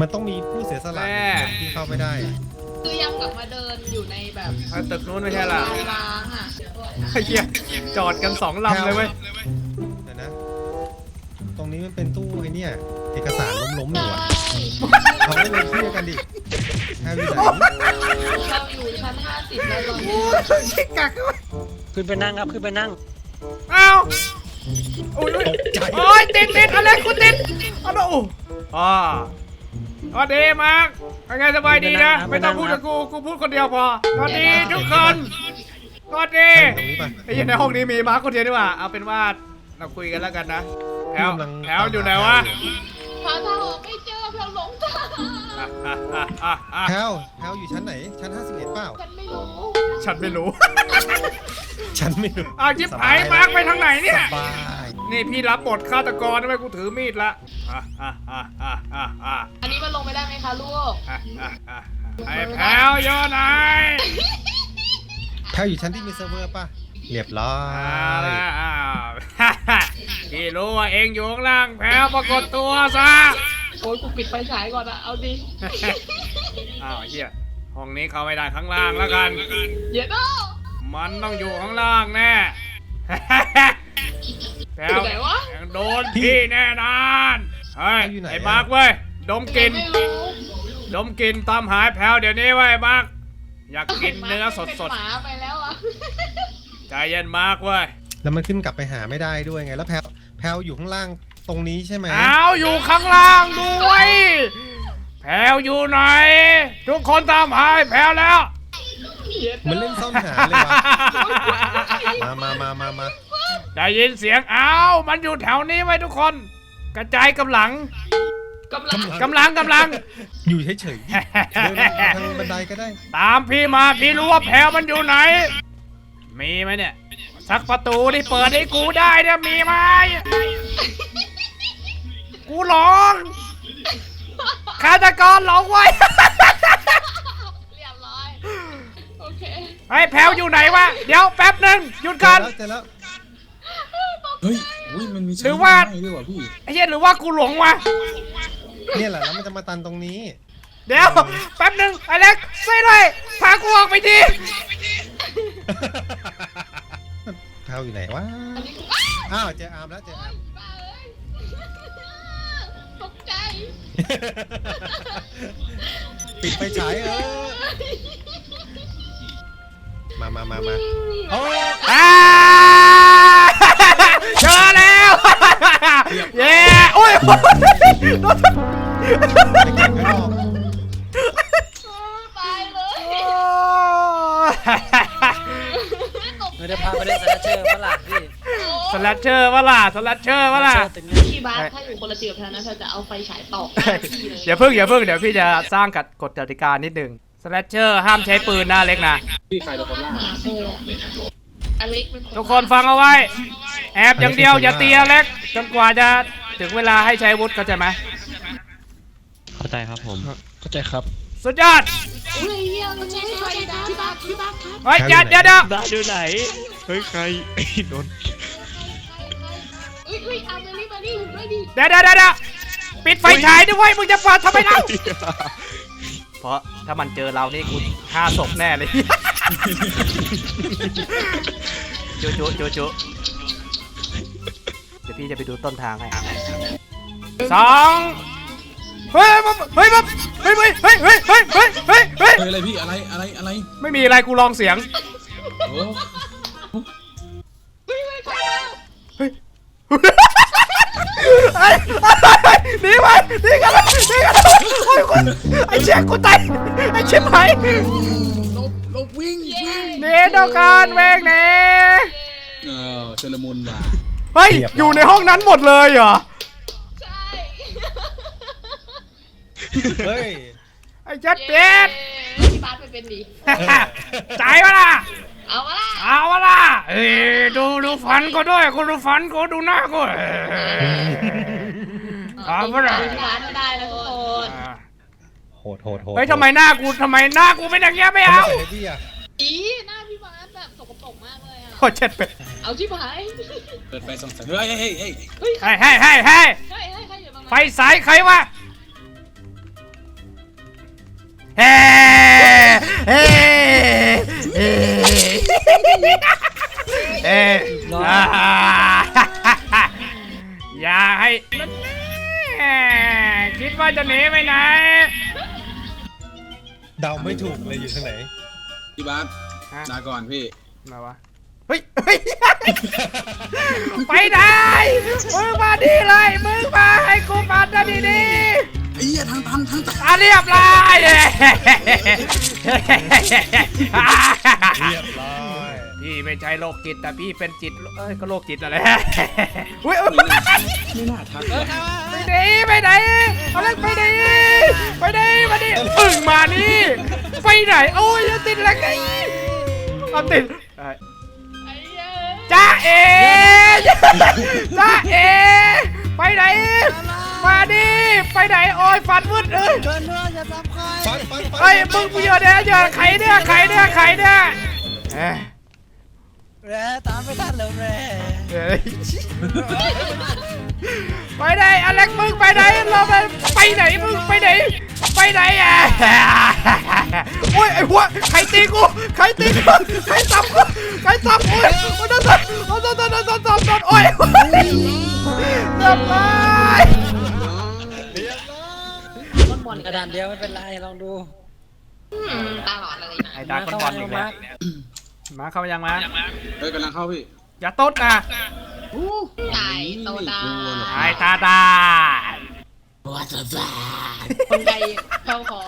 มันต้องมีผู้เสียสละแม่หนึ่งคนที่เข้าไม่ได้ คือยังกลับมาเดินอยู่ในแบบเอาตึกนู้นไม่ใช่ล่ะร้างๆอะไอ้เหี้ยจอดกันสองลำเลยเว้ยเดี๋ยวนะ ตรงนี้มันเป็นตู้ไอ้เนี่ย เอกสารล้มๆอยู่อะเขาไม่ลงชื่อกันดิแค่วิสัยเราอยู่ชั้น50แล้วตอนนี้ชิกักด้วยขึ้นไปนั่งครับ ขึ้นไปนั่ง เอ้า อุ้ยอุ้ยโอ้ยติดติดอะไรกูติดเอาดูอ่าสวัสดีมาร์คเป็นไงสบายดีนะ ไม่ต้องพูดกับกู กูพูดคนเดียวพอสวัสดีทุกคนสวัสดีตรงนี้ปะไอ้เหี้ยในห้องนี้มีมาร์คคนเดียวดีกว่า เอาเป็นว่าเราคุยกันแล้วกันนะแถวกำลังแถวอยู่ไหนวะหาทางออกไม่เจอเพราหลงทางอะอะอะอะอะแพลวแพลวอยู่ชั้นไหน ชั้น51เปล่า ฉันไม่รู้ ฉันไม่รู้ ฉันไม่รู้อ้าวจิบหายมาร์คไปทางไหนเนี่ย สบายนี่พี่รับบทฆาตกรทำไมกูถือมีดละอะอะอะอะอะอะอันนี้มันลงไปได้ไหมคะลูก อะอะอะไอ้แพลวโยนไหนแพลวอยู่ชั้นที่มีเซิร์ฟเวอร์ป่ะ เรียบร้อเอายละอ้าวพี่รู้ว่าเองอยู่ข้างล่างแพลวปรากฏตัวซะ โอ้ยกูปิดไฟฉายก่อนอะเอาดิ อ้าวเฮีย ห้องนี้เข้าไม่ได้ข้างล่างแล้วกัน เดี๋ยวนะมันต้องอยู่ข้างล่างแน่แพลอวยู่ไหนวะยังโดนพี่แน่นอนเฮ้ยไอ้มาร์คเว้ยดมกลินไม่รู้ดมกลินตามหายแพลวเดี๋ยวนี้เว้ยมาร์คอยากกินเนื้อสเป็นดหมาไปแล้วอะๆใจเย็นมาร์คเว้ยแล้วมันขึ้นกลับไปหาไม่ได้ด้วยไง แล้วแพลวแพลวอยู่ข้างล่างตรงนี้ใช่ไหม อ้าวอยู่ข้างล่างด้วย แพลวอยู่ไหน ทุกคนตามหาไอ้แพลวแล้วเดี๋ยวเหมันเล่นซ่อนหาเลยวะมามามามามาได้ยินเสียงอ้าวมันอยู่แถวนี้ไว้ทุกคน กระจายกำลังกำลังกำลังกำลัง อยู่เฉยๆดิเดินมาทางบันไดก็ได้ ตามพี่มาพี่รู้ว่าแพลวมันอยู่ไหน มีไหมเนี่ย สักประตูที่เปิดให้กูได้เนี่ยมีไหมกูหลง ฆาตกรหลงไว้ เรียบร้อย โอเคไอ้แพลวอยู่ไหนวะ เดี๋ยวแป๊บหนึ่งหยุดเจก่ออนแล้วเจอแล้วเฮ้ยอุ้ยมันมีหรือว่าใช่ด้วยว่ะพี่ไอ้เหี้ยหรือว่ากูหลงวะ เนี่ยแหละแล้วมันจะมาตันตรงนี้ เดี๋ยวแป๊บหนึ่งไอ้เล็กช่วยหน่อยพากูออกไปทีแพลวอยู่ไหนวะ อันนี้กูอ้าวเจออาร์มแล้วเจออาร์มบ้าเอ้ยตกใจ ปิดไฟฉายเออมามามามาโอ้อ่าเจอแล้ว เย้โอ้ยไปเก็บไว้รอบตายเลย ไม่ได้พาไปเล่นสแลชเชอร์ฝรั่งพี่ สลัดเชอร์วะล่ะสลัดเชอร์วะล่ะสแลชเชอร์ตึงนี้พี่บาสถ้าอยู่คนละเตียงกับเธอนะเธอจะเอาไฟฉายตอกหน้าพี่เลยอย่าเพิ่งอย่าเพิ่งเดี๋ยวพี่จะสร้างกฎกฎกติกานิดหนึ่งสลัดเชอร์ห้ามใช้ปืนนะเล็กนะพี่ใครเป็นคนล่าหาโซ่อเล็กเป็นทุกคนฟังเอาไว้ แอบอย่างเดียวอย่าตีอเล็กจนกว่าจะถึงเวลาให้ใช้อาวุธเข้าใจไหมเข้าใจครับผมเข้าใจครับสุดยอดอุ้ยเยี่ยมใช่ใช่ได้พี่บาสพี่บาสครับเฮ้ยเดี๋ยวเดี๋ยวเดี๋ยวได้ดูไหนเฮ้ยใครไอ้โดนอุ้ยอุ้ยเอา เดี๋ยวเดี๋ยวเดี๋ปิดไฟฉายด้วยมึงจะเปิดทำไมเล่าเพราะถ้ามันเจอเรานี่คุณฆ่าศพแน่เลยจุจุจุจุเดี๋ยวพี่จะไปดูต้นทางให้สองเฮ้ยมัเฮ้ยมัเฮ้ยเฮ้ยเฮ้ยเฮ้ยเฮ้ยเฮ้ยเฮ้ยอะไรพี่อะไรอะไรอะไรไม่มีอะไรกูลองเสียงโอ้ ไอ้หนีไปหนีกันเลยหนีกันเลยโอ้ยคนไอ้เชี่ยกูตายไอ้เชี่ยไปลบลบวิ่งวิ่งหนีเดียวกันเวงหนีเออเชลมุนว่ะเฮ้ยอยู่ในห้องนั้นหมดเลยเหรอใช่เฮ้ยไอ้เจ็ดเป็ดพี่บาสไปเป็นดิใจวะล่ะเอามาละเอาวะล่ะเอ้ย ดูฝันก็ได้วยกูดูฝันกูดูหน้ากูเออ อ่าเมื่อไหร่ด้ล้ทุกคนโหดโหดโหดไอ้ทำไมหน้ากูทำไมหน้ากูเป็นอย่างเงี้ยไม่เอาอี๊อีหน้าพี่บานแบบสกปรกมากเลยอะ โคตรเช็ดเป็ดเอาชิบไาย เปิดไฟส่องแสงเฮ้ยเฮ้ยเฮ้ยเฮ้ยเฮ้ยเฮ้ยเฮ้นไฟสายใครวะเฮ้เฮ้เฮ้ อ๊ะอ่าอย่าให้นั่นแน่คิดว่าจะหนีไปไหน เดาไม่ถูกเลยอยู่ทางไหน พี่บาสฮะ ลาก่อนพี่ มาวะ เฮ้ยเฮ้ย ไปไหน มึงมาดีเลย มึงมาให้กูปัดนะดีดีไอ้เหี้ยทางตันทางตันๆอะเรียบร้อย เรียบร้อย พี่ไม่ใช่โรคจิตแต่พี่เป็นจิตเอ้ยก็โรคจิตอะไรอุ้ยอุ๊ยไม่น่าทักเออว่ะครับไปไหนไปไหนเอาเล็กไปไหนไปไหนมาดิปึ่งมานี่ไปไหนโอ้ยยังติดอะไรกันเอาติดเอ้ยไอ้เหี้ยจ้าเอจ้าเอไปไหนมาดิไปไหนโอ้ยฟันวืดเอ้ยเดินเรืออย่าทำใครฟันฟันฟันเฮ้ยมึงกูเยอะเนี่ยเยอะไข่เนี่ยไข่เนี่ยไข่เนี่ย แหมตามไม่ทันแล้วแหมไปไหนอเล็กมึงไปไหนเราไปไปไหนมึงไปไหนไปไหนอะโอ้ยไอ้หัวใครตีกูใครตีกูใครตับกูใครตับโอ้ยโอ้ยโดนตับโอ้ยโดนตับโดนตับโดนตับโอ้ยเริ่มเลยต้นบอลกระดานเดียวไม่เป็นไรลองดู อืมตลอดเลยนะไอ้ดาร์คบอลอีกแล้ว มาเข้ามายังมาเฮ้ยกำลังเข้าพี่อย่าต้นนะตายโซดาไอ้ตาตาคนใดเขาขอ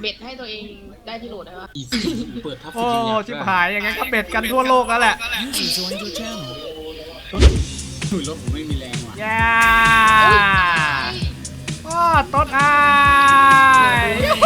เบ็ดให้ตัวเองได้ที่โหลดได้ปะอีซี่เปิดทับโอ้สกิลยักษ์ชิบหายอย่างงั้นก็เบ็ดกันทั่วโลกแล้วแหละถุยรถผมไม่มีแรงว่ะย่าโอ้ต้นไอ้ยูฮู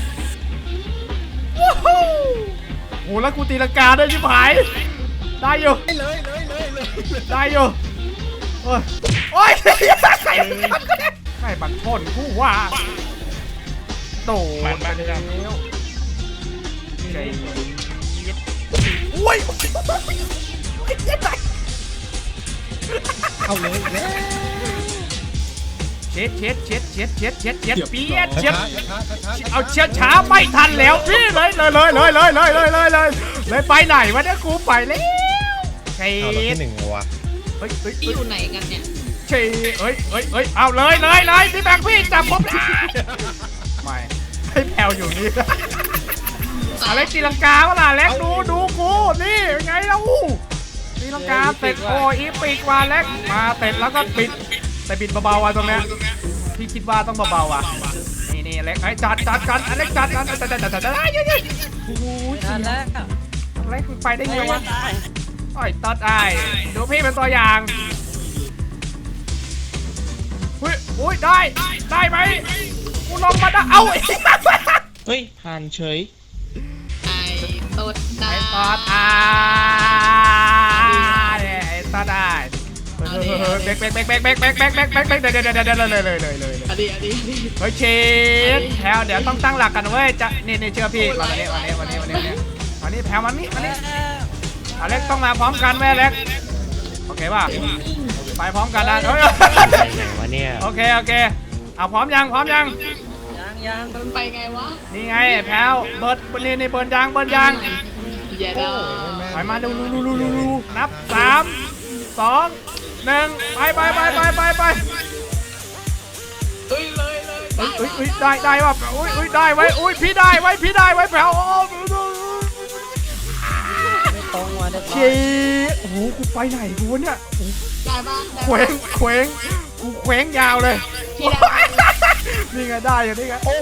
วู้ฮู้โหแล้วกูตีลังกาได้ชิบหาย ได้อยู่ เลยเลยเลยเลยได้อยู่ โอ้ย โอ้ยใครใครบังคนกูว่าโตมันไปแล้วใจเย็นโอ้ยโอ้ยเย็นไปเอาเลยแล้ว เช็ดเช็ดเช็ดเช็ดเช็ดเช็ดเช็ดเปียดช้าเช็ดช้าช้าช้าช้าเอาเช็ดช้าไม่ทันแล้วพี่เลยเลยเลยเลยเลยเลยเลยเลยเลยเลยไปไหนวะเนี่ยกูไปแล้วเช็เอาเราดที่หนึ่งวะเฮ้ยเฮ้ยที่อยู่ไหนกันเนี่ยเช็ดเฮ้ยเฮ้ยเฮ้ยเอาเลยเลยเลยพี่แบงค์พี่จับผมนะไม่ให้แผ่วอยู่นี่อะไรตีลังกาวะล่ะเล็กดูดูกูนี่เป็นไงแล้วตีลังกาเตะโออีปีกมาเล็กมาเตะแล้วก็ปิด แต่ปิดเบาๆอะตรงเนี้ยพี่คิดว่าต้องเบาๆอะนี่นี่เล็กไอ้จัดจัดกันอเล็กจัดจัดจัดจัดจัดจัดจัดเยอะๆโอ้ยทันแล้วเล็กไปได้ไงไม่วะตายโอ้ยตัดไอ้ดูพี่เป็นตัวอย่างอุ้ยอุ้ยได้ได้ไหมกูลงมาได้เอ้าไอ้เฮ้ยผ่านเฉยไอ้ต้นดาไอ้ตัดไอ้ไอ้ เบกเบกเบกเบกเบกเบกเบกเบกเบกเบกเดี๋ยวเดี๋ยวเดี๋ยวเดี๋ยวเลยเลยเลยเลยอดีอดีอดีเฮ้ยเชดแพลวเดี๋ยวต้องตั้งหลักกันเว้ยจะนี่นี่เชื่อพี่วันนี้วันนี้วันนี้วันนี้วันนี้แพลววันนี้วันนี้อเล็กต้องมาพร้อมกันเว้ยอเล็กโอเคป่ะไปพร้อมกันนะเฮ้ยไหนวะเนี่ยโอเคโอเคเอาพร้อมยังพร้อมยังยังยังมันไปไงวะนี่ไงแพลวเบิร์ดนี่นี่เบิร์ดยางเบิร์ดยางอย่าดาไปมาดูดูดูดูดูดูนับสามสอง หนึ่งไปไปไปไปไปไปเฮ้ยเลยเลยเอ้ยเอ้ยเอ้ยได้ได้ว่ะอุ้ยอุ้ยได้ไว้อุ้ยพี่ได้ไว้พี่ได้ไว้แผวโอ้โหไม่ตรงว่ะเด็กเชดโอ้โหกูไปไหนกูวะเนี่ยได้ปะได้เคว้งเคว้งกูเคว้งยาวเลยที่ได้นี่ไงได้อยู่นี่ไงโอ้ย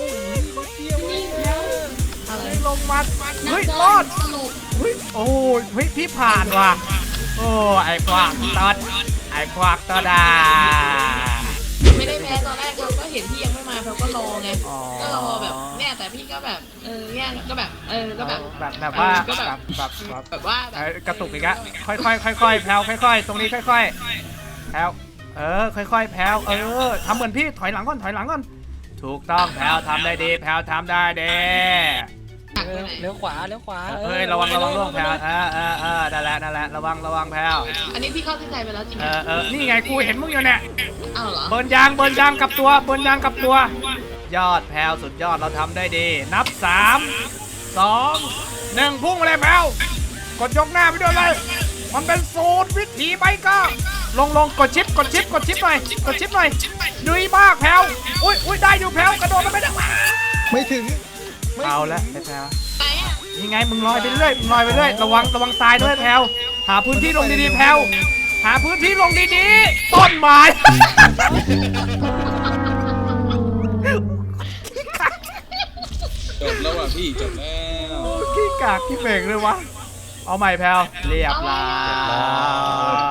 อะไรลงมาเฮ้ยรอดสนุกเฮ้ยโอ้ยเฮ้ยพี่ผ่านว่ะโอ้ไอ้ควักตอดไอ้ควักตอดาไม่ได้แพ้ตอนแรกเราก็เห็นพี่ยังไม่มาแพลวก็รอไงอ๋อก็รอแบบเนี่ยแต่พี่ก็แบบเออเนี่ยก็แบบเออก็แบบแบบแบบว่าก็แบแบบบแบบแบบแบบว่าแบเอ้ยกระตุกอีกอะค่อยๆค่อยๆแพลวค่อยๆตรงนี้ค่อยๆแพลวเออค่อยๆแพลวเออทำเหมือนพี่ถอยหลังก่อนถอยหลังก่อนถูกต้องแพลวทำได้ดีแพลวทำได้ดี หักไปไหนเลี้ยวขวาเลี้ยวขวาเฮ้ยระวังระวังร่วงแพลวเออเออเออนั่นแหละนั่นแหละระวังระวังแพลวอันนี้พี่เข้าที่ใจไปแล้วจริงไหเอมอเออนี่ไงกูเห็นมึงอยู่เนี่ยอ้าวเหรอเบิร์นยางเบิร์นยางกับตัวเบิร์นยางกับตัว ยอดแพลวสุดยอดเราทำได้ดี นับสามสองหนึ่งพุ่งเลยแพลวกดยกหน้าไปด้วยเลยมันเป็นสูตรวิถีไบเกอร์ลงลงกดชิปกดชิปกดชิปหน่อยกดชิปหน่อยดุยมากแพลวอุ้ยอุ้ยได้อยู่แพลวกระโดดมันไม่ได้ ไม่ถึง เอาละไอ้แพลวไหนอะยังไงมึงลอยไปเรื่อยมึงลอยไปเรื่อยระวังระวังตายด้วยแพลวหาพื้นที่ลงดีๆแพลวหาพื้นที่ลงดีๆต้นไม้จบแล้วว่ะพี่จบแล้วขี้กากขี้เบ่งเลยวะเอาใหม่แพลวเรียบร้อย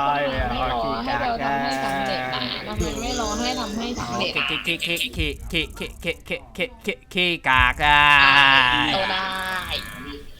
เคเคเคเคเคเคเคเคเคกากา โตได้